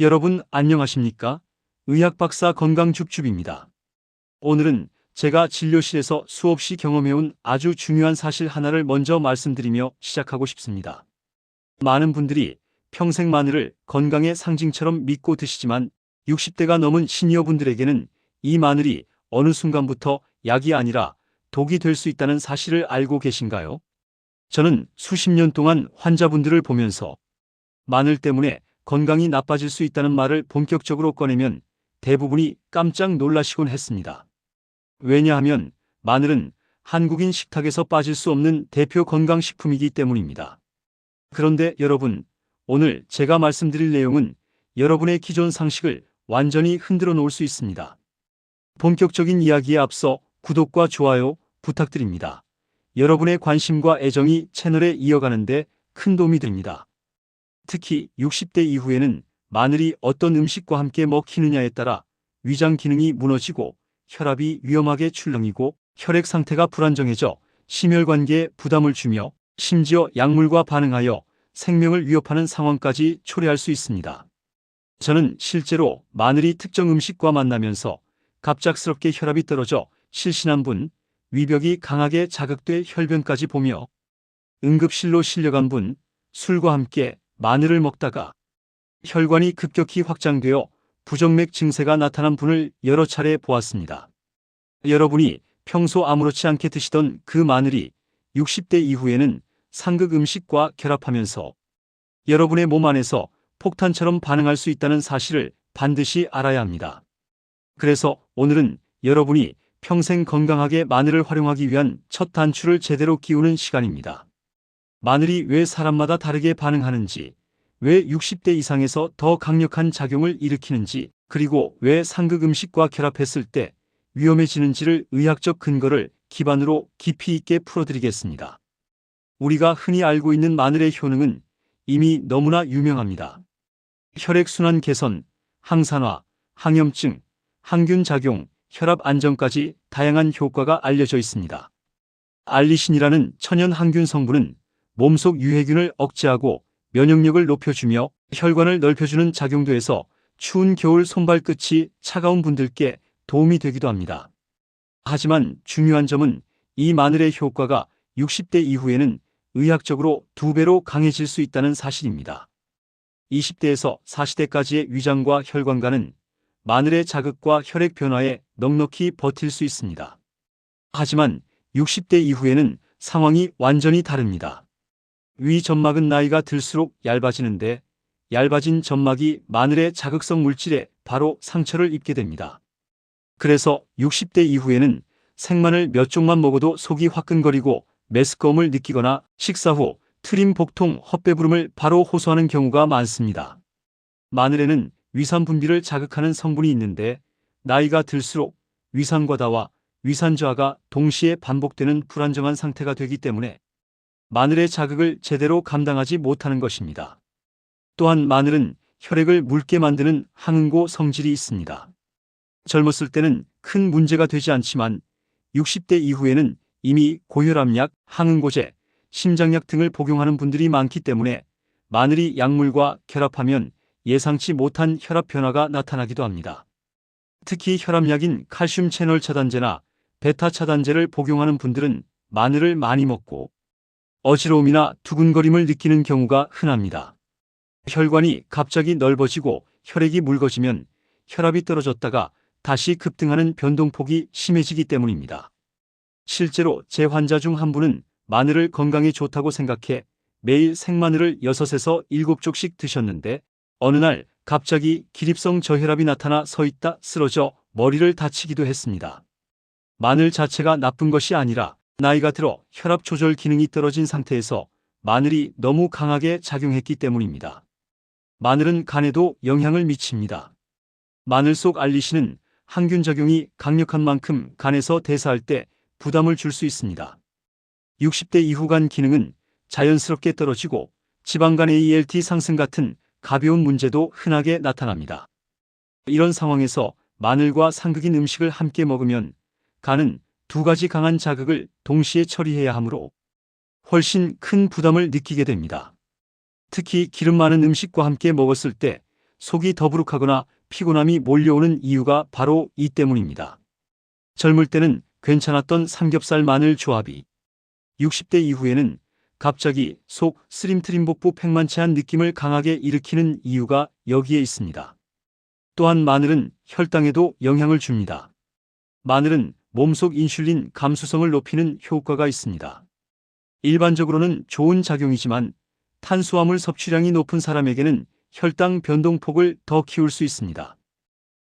여러분 안녕하십니까? 의학박사 건강줍줍입니다. 오늘은 제가 진료실에서 수없이 경험해온 아주 중요한 사실 하나를 먼저 말씀드리며 시작하고 싶습니다. 많은 분들이 평생 마늘을 건강의 상징처럼 믿고 드시지만 60대가 넘은 시니어분들에게는 이 마늘이 어느 순간부터 약이 아니라 독이 될 수 있다는 사실을 알고 계신가요? 저는 수십 년 동안 환자분들을 보면서 마늘 때문에 건강이 나빠질 수 있다는 말을 본격적으로 꺼내면 대부분이 깜짝 놀라시곤 했습니다. 왜냐하면 마늘은 한국인 식탁에서 빠질 수 없는 대표 건강식품이기 때문입니다. 그런데 여러분, 오늘 제가 말씀드릴 내용은 여러분의 기존 상식을 완전히 흔들어 놓을 수 있습니다. 본격적인 이야기에 앞서 구독과 좋아요 부탁드립니다. 여러분의 관심과 애정이 채널에 이어가는데 큰 도움이 됩니다. 특히 60대 이후에는 마늘이 어떤 음식과 함께 먹히느냐에 따라 위장 기능이 무너지고 혈압이 위험하게 출렁이고 혈액 상태가 불안정해져 심혈관계에 부담을 주며 심지어 약물과 반응하여 생명을 위협하는 상황까지 초래할 수 있습니다. 저는 실제로 마늘이 특정 음식과 만나면서 갑작스럽게 혈압이 떨어져 실신한 분, 위벽이 강하게 자극돼 혈변까지 보며 응급실로 실려간 분, 술과 함께 마늘을 먹다가 혈관이 급격히 확장되어 부정맥 증세가 나타난 분을 여러 차례 보았습니다. 여러분이 평소 아무렇지 않게 드시던 그 마늘이 60대 이후에는 상극 음식과 결합하면서 여러분의 몸 안에서 폭탄처럼 반응할 수 있다는 사실을 반드시 알아야 합니다. 그래서 오늘은 여러분이 평생 건강하게 마늘을 활용하기 위한 첫 단추를 제대로 끼우는 시간입니다. 마늘이 왜 사람마다 다르게 반응하는지, 왜 60대 이상에서 더 강력한 작용을 일으키는지, 그리고 왜 상극 음식과 결합했을 때 위험해지는지를 의학적 근거를 기반으로 깊이 있게 풀어드리겠습니다. 우리가 흔히 알고 있는 마늘의 효능은 이미 너무나 유명합니다. 혈액순환 개선, 항산화, 항염증, 항균 작용, 혈압 안정까지 다양한 효과가 알려져 있습니다. 알리신이라는 천연 항균 성분은 몸속 유해균을 억제하고 면역력을 높여주며 혈관을 넓혀주는 작용도 해서 추운 겨울 손발끝이 차가운 분들께 도움이 되기도 합니다. 하지만 중요한 점은 이 마늘의 효과가 60대 이후에는 의학적으로 두 배로 강해질 수 있다는 사실입니다. 20대에서 40대까지의 위장과 혈관과는 마늘의 자극과 혈액 변화에 넉넉히 버틸 수 있습니다. 하지만 60대 이후에는 상황이 완전히 다릅니다. 위 점막은 나이가 들수록 얇아지는데 얇아진 점막이 마늘의 자극성 물질에 바로 상처를 입게 됩니다. 그래서 60대 이후에는 생마늘 몇 쪽만 먹어도 속이 화끈거리고 메스꺼움을 느끼거나 식사 후 트림 복통, 헛배부름을 바로 호소하는 경우가 많습니다. 마늘에는 위산 분비를 자극하는 성분이 있는데 나이가 들수록 위산과다와 위산저하가 동시에 반복되는 불안정한 상태가 되기 때문에 마늘의 자극을 제대로 감당하지 못하는 것입니다. 또한 마늘은 혈액을 묽게 만드는 항응고 성질이 있습니다. 젊었을 때는 큰 문제가 되지 않지만 60대 이후에는 이미 고혈압약, 항응고제, 심장약 등을 복용하는 분들이 많기 때문에 마늘이 약물과 결합하면 예상치 못한 혈압 변화가 나타나기도 합니다. 특히 혈압약인 칼슘 채널 차단제나 베타 차단제를 복용하는 분들은 마늘을 많이 먹고 어지러움이나 두근거림을 느끼는 경우가 흔합니다. 혈관이 갑자기 넓어지고 혈액이 묽어지면 혈압이 떨어졌다가 다시 급등하는 변동폭이 심해지기 때문입니다. 실제로 제 환자 중 한 분은 마늘을 건강에 좋다고 생각해 매일 생마늘을 6에서 7쪽씩 드셨는데 어느 날 갑자기 기립성 저혈압이 나타나 서 있다 쓰러져 머리를 다치기도 했습니다. 마늘 자체가 나쁜 것이 아니라 나이가 들어 혈압 조절 기능이 떨어진 상태에서 마늘이 너무 강하게 작용했기 때문입니다. 마늘은 간에도 영향을 미칩니다. 마늘 속 알리신은 항균 작용이 강력한 만큼 간에서 대사할 때 부담을 줄 수 있습니다. 60대 이후 간 기능은 자연스럽게 떨어지고 지방간의 ELT 상승 같은 가벼운 문제도 흔하게 나타납니다. 이런 상황에서 마늘과 상극인 음식을 함께 먹으면 간은 두 가지 강한 자극을 동시에 처리해야 하므로 훨씬 큰 부담을 느끼게 됩니다. 특히 기름 많은 음식과 함께 먹었을 때 속이 더부룩하거나 피곤함이 몰려오는 이유가 바로 이 때문입니다. 젊을 때는 괜찮았던 삼겹살 마늘 조합이 60대 이후에는 갑자기 속 스림트림 복부 팽만치한 느낌을 강하게 일으키는 이유가 여기에 있습니다. 또한 마늘은 혈당에도 영향을 줍니다. 마늘은 몸속 인슐린 감수성을 높이는 효과가 있습니다. 일반적으로는 좋은 작용이지만 탄수화물 섭취량이 높은 사람에게는 혈당 변동폭을 더 키울 수 있습니다.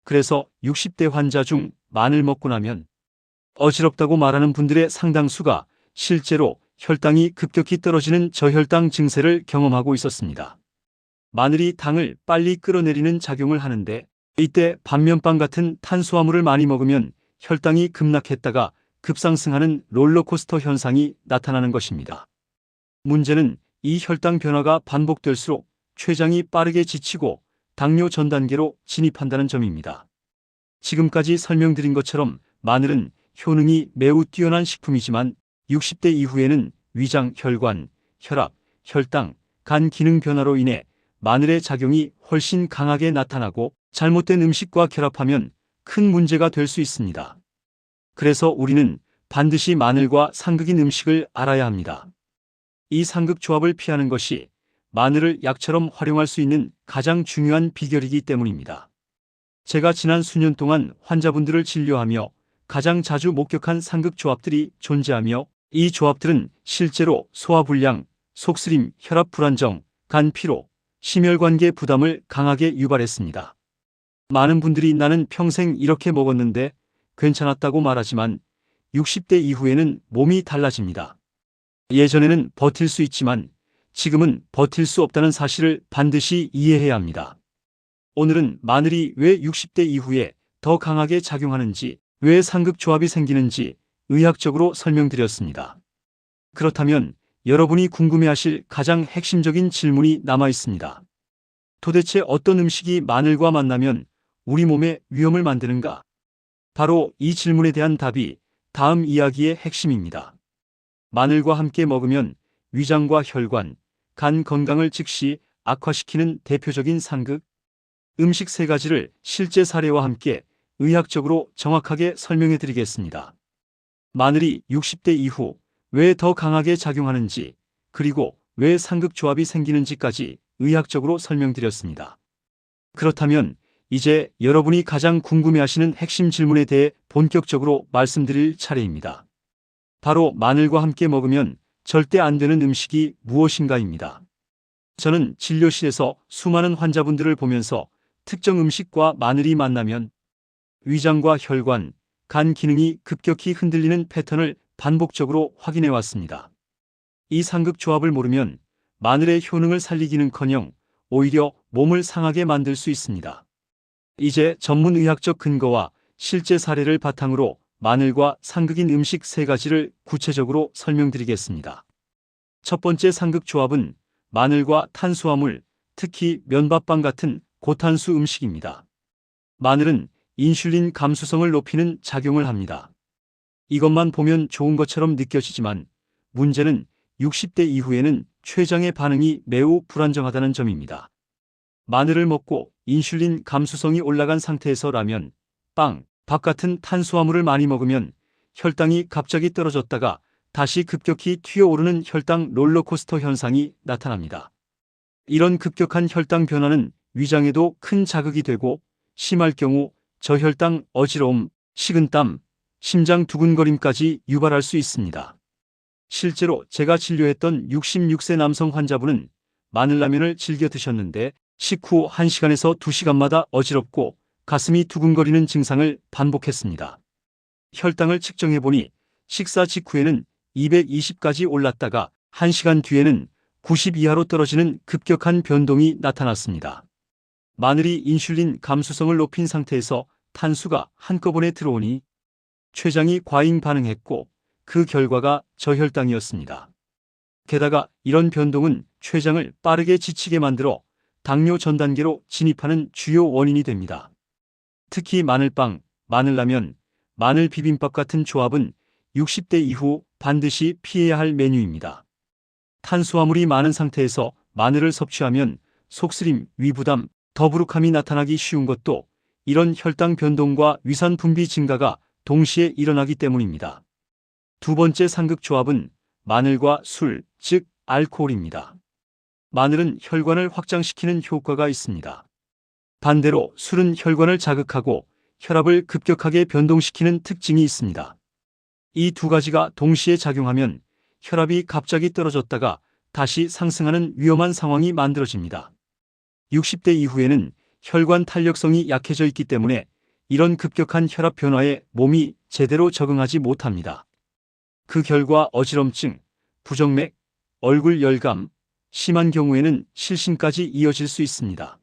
그래서 60대 환자 중 마늘 먹고 나면 어지럽다고 말하는 분들의 상당수가 실제로 혈당이 급격히 떨어지는 저혈당 증세를 경험하고 있었습니다. 마늘이 당을 빨리 끌어내리는 작용을 하는데 이때 반면빵 같은 탄수화물을 많이 먹으면 혈당이 급락했다가 급상승하는 롤러코스터 현상이 나타나는 것입니다. 문제는 이 혈당 변화가 반복될수록 췌장이 빠르게 지치고 당뇨 전 단계로 진입한다는 점입니다. 지금까지 설명드린 것처럼 마늘은 효능이 매우 뛰어난 식품이지만 60대 이후에는 위장, 혈관, 혈압, 혈당, 간 기능 변화로 인해 마늘의 작용이 훨씬 강하게 나타나고 잘못된 음식과 결합하면 큰 문제가 될 수 있습니다. 그래서 우리는 반드시 마늘과 상극인 음식을 알아야 합니다. 이 상극 조합을 피하는 것이 마늘을 약처럼 활용할 수 있는 가장 중요한 비결이기 때문입니다. 제가 지난 수년 동안 환자분들을 진료하며 가장 자주 목격한 상극 조합들이 존재하며 이 조합들은 실제로 소화불량, 속쓰림, 혈압 불안정, 간 피로, 심혈관계 부담을 강하게 유발했습니다. 많은 분들이 나는 평생 이렇게 먹었는데 괜찮았다고 말하지만 60대 이후에는 몸이 달라집니다. 예전에는 버틸 수 있지만 지금은 버틸 수 없다는 사실을 반드시 이해해야 합니다. 오늘은 마늘이 왜 60대 이후에 더 강하게 작용하는지, 왜 상극 조합이 생기는지 의학적으로 설명드렸습니다. 그렇다면 여러분이 궁금해하실 가장 핵심적인 질문이 남아 있습니다. 도대체 어떤 음식이 마늘과 만나면 우리 몸에 위험을 만드는가? 바로 이 질문에 대한 답이 다음 이야기의 핵심입니다. 마늘과 함께 먹으면 위장과 혈관, 간 건강을 즉시 악화시키는 대표적인 상극, 음식 세 가지를 실제 사례와 함께 의학적으로 정확하게 설명해 드리겠습니다. 마늘이 60대 이후 왜 더 강하게 작용하는지, 그리고 왜 상극 조합이 생기는지까지 의학적으로 설명드렸습니다. 그렇다면 이제 여러분이 가장 궁금해하시는 핵심 질문에 대해 본격적으로 말씀드릴 차례입니다. 바로 마늘과 함께 먹으면 절대 안 되는 음식이 무엇인가입니다. 저는 진료실에서 수많은 환자분들을 보면서 특정 음식과 마늘이 만나면 위장과 혈관, 간 기능이 급격히 흔들리는 패턴을 반복적으로 확인해 왔습니다. 이 상극 조합을 모르면 마늘의 효능을 살리기는커녕 오히려 몸을 상하게 만들 수 있습니다. 이제 전문 의학적 근거와 실제 사례를 바탕으로 마늘과 상극인 음식 세 가지를 구체적으로 설명드리겠습니다. 첫 번째 상극 조합은 마늘과 탄수화물, 특히 면밥빵 같은 고탄수 음식입니다. 마늘은 인슐린 감수성을 높이는 작용을 합니다. 이것만 보면 좋은 것처럼 느껴지지만 문제는 60대 이후에는 췌장의 반응이 매우 불안정하다는 점입니다. 마늘을 먹고 인슐린 감수성이 올라간 상태에서 라면, 빵, 밥 같은 탄수화물을 많이 먹으면 혈당이 갑자기 떨어졌다가 다시 급격히 튀어오르는 혈당 롤러코스터 현상이 나타납니다. 이런 급격한 혈당 변화는 위장에도 큰 자극이 되고 심할 경우 저혈당, 어지러움, 식은땀, 심장 두근거림까지 유발할 수 있습니다. 실제로 제가 진료했던 66세 남성 환자분은 마늘라면을 즐겨 드셨는데 식후 1시간에서 2시간마다 어지럽고 가슴이 두근거리는 증상을 반복했습니다. 혈당을 측정해보니 식사 직후에는 220까지 올랐다가 1시간 뒤에는 90 이하로 떨어지는 급격한 변동이 나타났습니다. 마늘이 인슐린 감수성을 높인 상태에서 탄수가 한꺼번에 들어오니 췌장이 과잉 반응했고 그 결과가 저혈당이었습니다. 게다가 이런 변동은 췌장을 빠르게 지치게 만들어 당뇨 전 단계로 진입하는 주요 원인이 됩니다. 특히 마늘빵, 마늘라면, 마늘 비빔밥 같은 조합은 60대 이후 반드시 피해야 할 메뉴입니다. 탄수화물이 많은 상태에서 마늘을 섭취하면 속쓰림, 위부담, 더부룩함이 나타나기 쉬운 것도 이런 혈당 변동과 위산 분비 증가가 동시에 일어나기 때문입니다. 두 번째 상극 조합은 마늘과 술, 즉 알코올입니다. 마늘은 혈관을 확장시키는 효과가 있습니다. 반대로 술은 혈관을 자극하고 혈압을 급격하게 변동시키는 특징이 있습니다. 이 두 가지가 동시에 작용하면 혈압이 갑자기 떨어졌다가 다시 상승하는 위험한 상황이 만들어집니다. 60대 이후에는 혈관 탄력성이 약해져 있기 때문에 이런 급격한 혈압 변화에 몸이 제대로 적응하지 못합니다. 그 결과 어지럼증, 부정맥, 얼굴 열감, 심한 경우에는 실신까지 이어질 수 있습니다.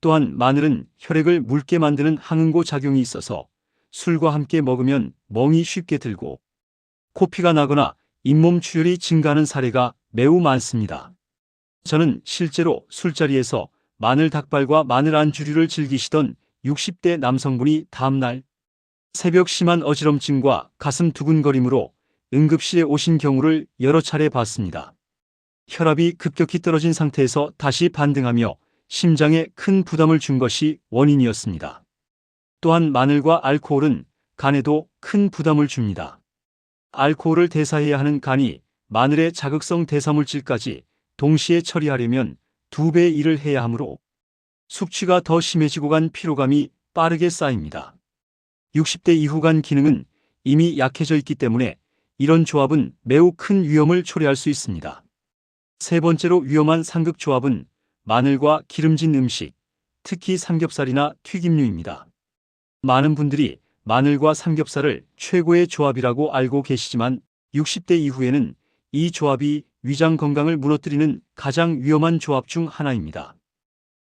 또한 마늘은 혈액을 묽게 만드는 항응고 작용이 있어서 술과 함께 먹으면 멍이 쉽게 들고 코피가 나거나 잇몸 출혈이 증가하는 사례가 매우 많습니다. 저는 실제로 술자리에서 마늘 닭발과 마늘 안주류를 즐기시던 60대 남성분이 다음날 새벽 심한 어지럼증과 가슴 두근거림으로 응급실에 오신 경우를 여러 차례 봤습니다. 혈압이 급격히 떨어진 상태에서 다시 반등하며 심장에 큰 부담을 준 것이 원인이었습니다. 또한 마늘과 알코올은 간에도 큰 부담을 줍니다. 알코올을 대사해야 하는 간이 마늘의 자극성 대사물질까지 동시에 처리하려면 두 배의 일을 해야 하므로 숙취가 더 심해지고 간 피로감이 빠르게 쌓입니다. 60대 이후 간 기능은 이미 약해져 있기 때문에 이런 조합은 매우 큰 위험을 초래할 수 있습니다. 세 번째로 위험한 상극 조합은 마늘과 기름진 음식, 특히 삼겹살이나 튀김류입니다. 많은 분들이 마늘과 삼겹살을 최고의 조합이라고 알고 계시지만 60대 이후에는 이 조합이 위장 건강을 무너뜨리는 가장 위험한 조합 중 하나입니다.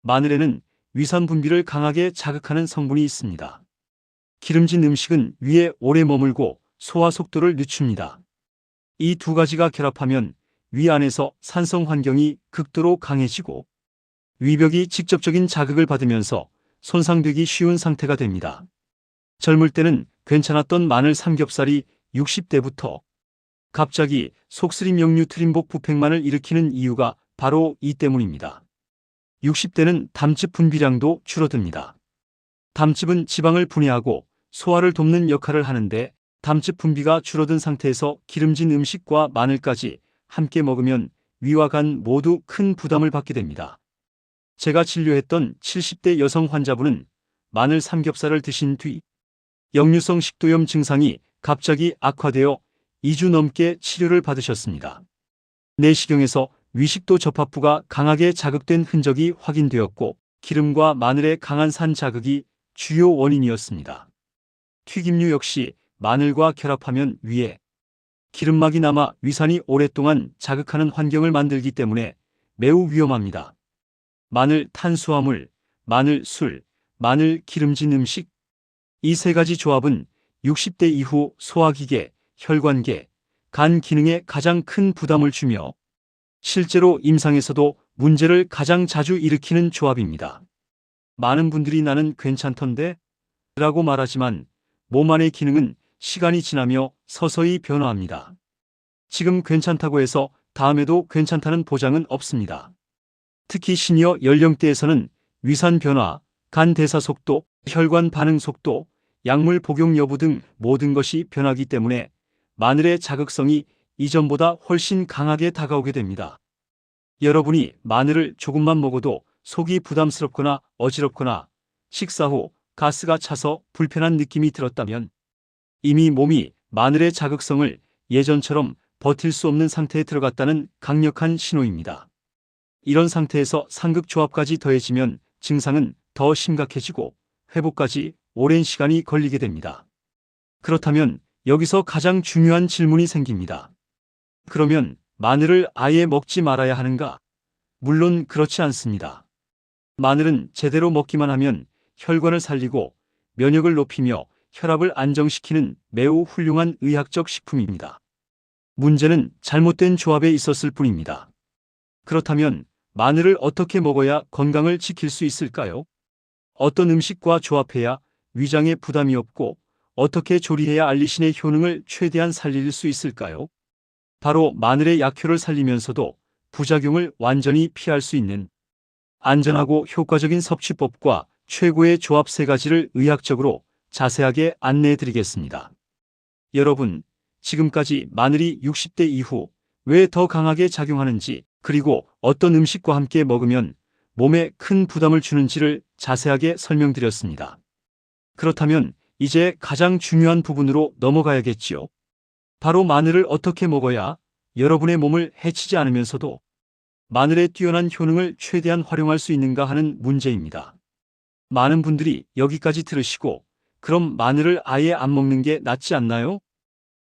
마늘에는 위산 분비를 강하게 자극하는 성분이 있습니다. 기름진 음식은 위에 오래 머물고 소화 속도를 늦춥니다. 이 두 가지가 결합하면 위 안에서 산성 환경이 극도로 강해지고 위벽이 직접적인 자극을 받으면서 손상되기 쉬운 상태가 됩니다. 젊을 때는 괜찮았던 마늘 삼겹살이 60대부터 갑자기 속쓰림 역류 트림복 부팽만을 일으키는 이유가 바로 이 때문입니다. 60대는 담즙 분비량도 줄어듭니다. 담즙은 지방을 분해하고 소화를 돕는 역할을 하는데 담즙 분비가 줄어든 상태에서 기름진 음식과 마늘까지 함께 먹으면 위와 간 모두 큰 부담을 받게 됩니다. 제가 진료했던 70대 여성 환자분은 마늘 삼겹살을 드신 뒤 역류성 식도염 증상이 갑자기 악화되어 2주 넘게 치료를 받으셨습니다. 내시경에서 위식도 접합부가 강하게 자극된 흔적이 확인되었고 기름과 마늘의 강한 산 자극이 주요 원인이었습니다. 튀김류 역시 마늘과 결합하면 위에 기름막이 남아 위산이 오랫동안 자극하는 환경을 만들기 때문에 매우 위험합니다. 마늘 탄수화물, 마늘 술, 마늘 기름진 음식 이 세 가지 조합은 60대 이후 소화기계, 혈관계, 간 기능에 가장 큰 부담을 주며 실제로 임상에서도 문제를 가장 자주 일으키는 조합입니다. 많은 분들이 나는 괜찮던데? 라고 말하지만 몸 안의 기능은 시간이 지나며 서서히 변화합니다. 지금 괜찮다고 해서 다음에도 괜찮다는 보장은 없습니다. 특히 시니어 연령대에서는 위산 변화, 간 대사 속도, 혈관 반응 속도, 약물 복용 여부 등 모든 것이 변하기 때문에 마늘의 자극성이 이전보다 훨씬 강하게 다가오게 됩니다. 여러분이 마늘을 조금만 먹어도 속이 부담스럽거나 어지럽거나 식사 후 가스가 차서 불편한 느낌이 들었다면 이미 몸이 마늘의 자극성을 예전처럼 버틸 수 없는 상태에 들어갔다는 강력한 신호입니다. 이런 상태에서 상극 조합까지 더해지면 증상은 더 심각해지고 회복까지 오랜 시간이 걸리게 됩니다. 그렇다면 여기서 가장 중요한 질문이 생깁니다. 그러면 마늘을 아예 먹지 말아야 하는가? 물론 그렇지 않습니다. 마늘은 제대로 먹기만 하면 혈관을 살리고 면역을 높이며 혈압을 안정시키는 매우 훌륭한 의학적 식품입니다. 문제는 잘못된 조합에 있었을 뿐입니다. 그렇다면 마늘을 어떻게 먹어야 건강을 지킬 수 있을까요? 어떤 음식과 조합해야 위장에 부담이 없고 어떻게 조리해야 알리신의 효능을 최대한 살릴 수 있을까요? 바로 마늘의 약효를 살리면서도 부작용을 완전히 피할 수 있는 안전하고 효과적인 섭취법과 최고의 조합 세 가지를 의학적으로 자세하게 안내해 드리겠습니다. 여러분, 지금까지 마늘이 60대 이후 왜 더 강하게 작용하는지 그리고 어떤 음식과 함께 먹으면 몸에 큰 부담을 주는지를 자세하게 설명드렸습니다. 그렇다면 이제 가장 중요한 부분으로 넘어가야겠지요. 바로 마늘을 어떻게 먹어야 여러분의 몸을 해치지 않으면서도 마늘의 뛰어난 효능을 최대한 활용할 수 있는가 하는 문제입니다. 많은 분들이 여기까지 들으시고 그럼 마늘을 아예 안 먹는 게 낫지 않나요?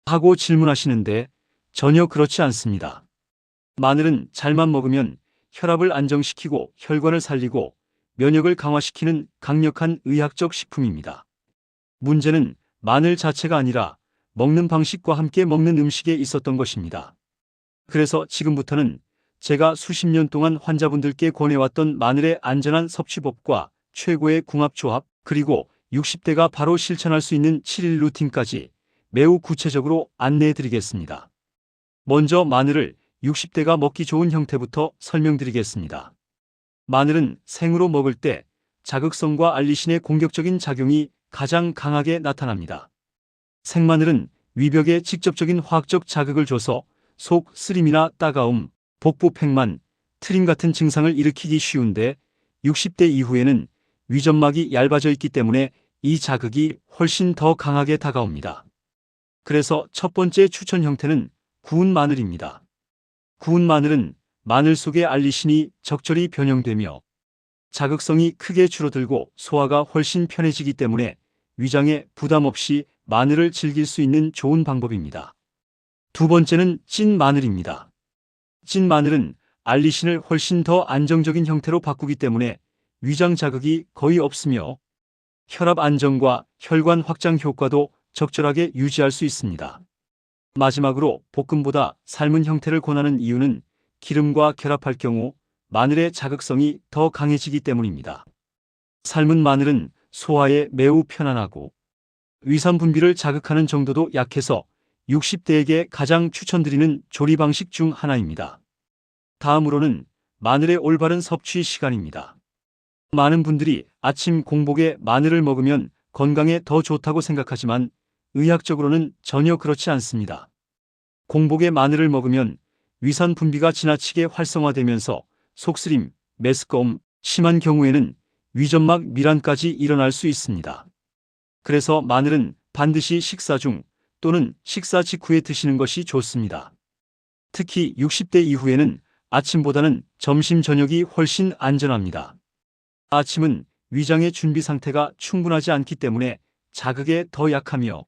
하고 질문하시는데 전혀 그렇지 않습니다. 마늘은 잘만 먹으면 혈압을 안정시키고 혈관을 살리고 면역을 강화시키는 강력한 의학적 식품입니다. 문제는 마늘 자체가 아니라 먹는 방식과 함께 먹는 음식에 있었던 것입니다. 그래서 지금부터는 제가 수십 년 동안 환자분들께 권해왔던 마늘의 안전한 섭취법과 최고의 궁합조합, 그리고 60대가 바로 실천할 수 있는 7일 루틴까지 매우 구체적으로 안내해 드리겠습니다. 먼저 마늘을 60대가 먹기 좋은 형태부터 설명드리겠습니다. 마늘은 생으로 먹을 때 자극성과 알리신의 공격적인 작용이 가장 강하게 나타납니다. 생마늘은 위벽에 직접적인 화학적 자극을 줘서 속 쓰림이나 따가움, 복부 팽만, 트림 같은 증상을 일으키기 쉬운데 60대 이후에는 위점막이 얇아져 있기 때문에 이 자극이 훨씬 더 강하게 다가옵니다. 그래서 첫 번째 추천 형태는 구운 마늘입니다. 구운 마늘은 마늘 속의 알리신이 적절히 변형되며 자극성이 크게 줄어들고 소화가 훨씬 편해지기 때문에 위장에 부담 없이 마늘을 즐길 수 있는 좋은 방법입니다. 두 번째는 찐 마늘입니다. 찐 마늘은 알리신을 훨씬 더 안정적인 형태로 바꾸기 때문에 위장 자극이 거의 없으며 혈압 안정과 혈관 확장 효과도 적절하게 유지할 수 있습니다. 마지막으로 볶음보다 삶은 형태를 권하는 이유는 기름과 결합할 경우 마늘의 자극성이 더 강해지기 때문입니다. 삶은 마늘은 소화에 매우 편안하고 위산 분비를 자극하는 정도도 약해서 60대에게 가장 추천드리는 조리 방식 중 하나입니다. 다음으로는 마늘의 올바른 섭취 시간입니다. 많은 분들이 아침 공복에 마늘을 먹으면 건강에 더 좋다고 생각하지만 의학적으로는 전혀 그렇지 않습니다. 공복에 마늘을 먹으면 위산 분비가 지나치게 활성화되면서 속쓰림, 메스꺼움, 심한 경우에는 위점막 밀환까지 일어날 수 있습니다. 그래서 마늘은 반드시 식사 중 또는 식사 직후에 드시는 것이 좋습니다. 특히 60대 이후에는 아침보다는 점심 저녁이 훨씬 안전합니다. 아침은 위장의 준비 상태가 충분하지 않기 때문에 자극에 더 약하며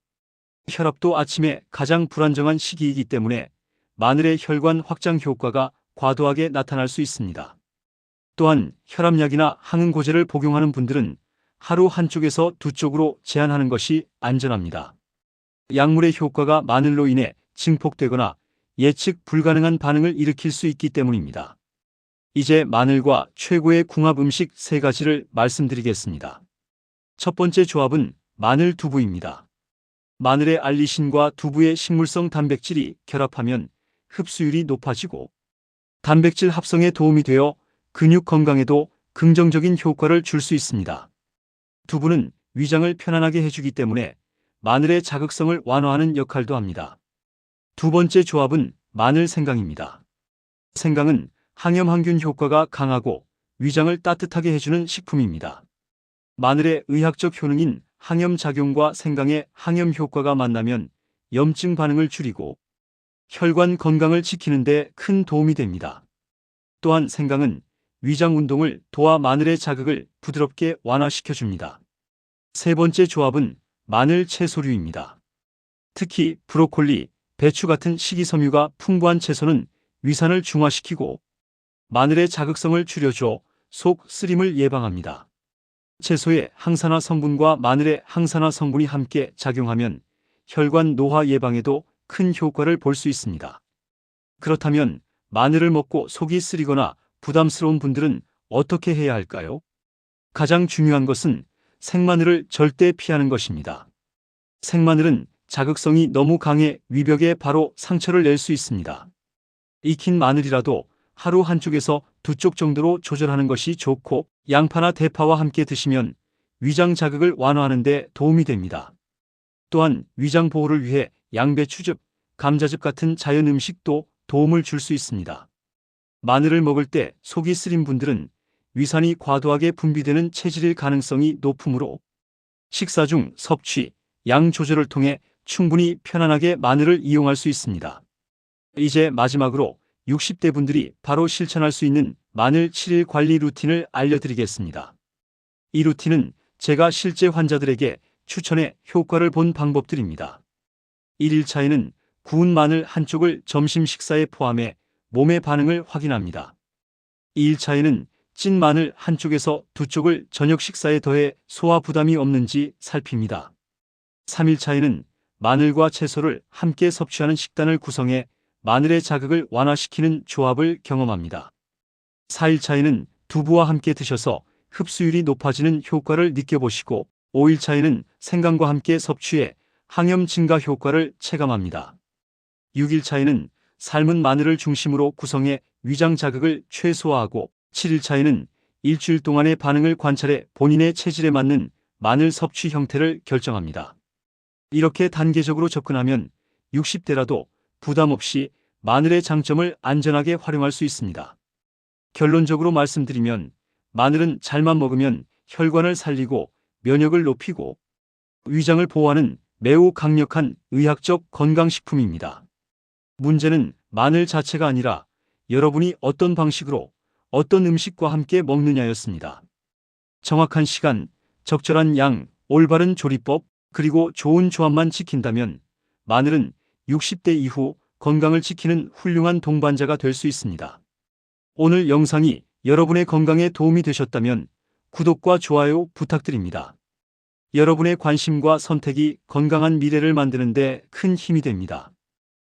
혈압도 아침에 가장 불안정한 시기이기 때문에 마늘의 혈관 확장 효과가 과도하게 나타날 수 있습니다. 또한 혈압약이나 항응고제를 복용하는 분들은 하루 한쪽에서 두 쪽으로 제한하는 것이 안전합니다. 약물의 효과가 마늘로 인해 증폭되거나 예측 불가능한 반응을 일으킬 수 있기 때문입니다. 이제 마늘과 최고의 궁합 음식 세 가지를 말씀드리겠습니다. 첫 번째 조합은 마늘 두부입니다. 마늘의 알리신과 두부의 식물성 단백질이 결합하면 흡수율이 높아지고 단백질 합성에 도움이 되어 근육 건강에도 긍정적인 효과를 줄 수 있습니다. 두부는 위장을 편안하게 해주기 때문에 마늘의 자극성을 완화하는 역할도 합니다. 두 번째 조합은 마늘 생강입니다. 생강은 항염항균 효과가 강하고 위장을 따뜻하게 해주는 식품입니다. 마늘의 의학적 효능인 항염작용과 생강의 항염 효과가 만나면 염증 반응을 줄이고 혈관 건강을 지키는 데 큰 도움이 됩니다. 또한 생강은 위장 운동을 도와 마늘의 자극을 부드럽게 완화시켜 줍니다. 세 번째 조합은 마늘 채소류입니다. 특히 브로콜리, 배추 같은 식이섬유가 풍부한 채소는 위산을 중화시키고 마늘의 자극성을 줄여줘 속 쓰림을 예방합니다. 채소의 항산화 성분과 마늘의 항산화 성분이 함께 작용하면 혈관 노화 예방에도 큰 효과를 볼 수 있습니다. 그렇다면 마늘을 먹고 속이 쓰리거나 부담스러운 분들은 어떻게 해야 할까요? 가장 중요한 것은 생마늘을 절대 피하는 것입니다. 생마늘은 자극성이 너무 강해 위벽에 바로 상처를 낼 수 있습니다. 익힌 마늘이라도 하루 한쪽에서 두 쪽 정도로 조절하는 것이 좋고 양파나 대파와 함께 드시면 위장 자극을 완화하는 데 도움이 됩니다. 또한 위장 보호를 위해 양배추즙, 감자즙 같은 자연 음식도 도움을 줄 수 있습니다. 마늘을 먹을 때 속이 쓰린 분들은 위산이 과도하게 분비되는 체질일 가능성이 높으므로 식사 중 섭취, 양 조절을 통해 충분히 편안하게 마늘을 이용할 수 있습니다. 이제 마지막으로 60대 분들이 바로 실천할 수 있는 마늘 7일 관리 루틴을 알려드리겠습니다. 이 루틴은 제가 실제 환자들에게 추천해 효과를 본 방법들입니다. 1일차에는 구운 마늘 한쪽을 점심 식사에 포함해 몸의 반응을 확인합니다. 2일차에는 찐 마늘 한쪽에서 두 쪽을 저녁 식사에 더해 소화 부담이 없는지 살핍니다. 3일차에는 마늘과 채소를 함께 섭취하는 식단을 구성해 마늘의 자극을 완화시키는 조합을 경험합니다. 4일차에는 두부와 함께 드셔서 흡수율이 높아지는 효과를 느껴보시고 5일차에는 생강과 함께 섭취해 항염 증가 효과를 체감합니다. 6일차에는 삶은 마늘을 중심으로 구성해 위장 자극을 최소화하고 7일차에는 일주일 동안의 반응을 관찰해 본인의 체질에 맞는 마늘 섭취 형태를 결정합니다. 이렇게 단계적으로 접근하면 60대라도 부담 없이 마늘의 장점을 안전하게 활용할 수 있습니다. 결론적으로 말씀드리면 마늘은 잘만 먹으면 혈관을 살리고 면역을 높이고 위장을 보호하는 매우 강력한 의학적 건강식품입니다. 문제는 마늘 자체가 아니라 여러분이 어떤 방식으로 어떤 음식과 함께 먹느냐였습니다. 정확한 시간, 적절한 양, 올바른 조리법, 그리고 좋은 조합만 지킨다면 마늘은 60대 이후 건강을 지키는 훌륭한 동반자가 될 수 있습니다. 오늘 영상이 여러분의 건강에 도움이 되셨다면 구독과 좋아요 부탁드립니다. 여러분의 관심과 선택이 건강한 미래를 만드는 데 큰 힘이 됩니다.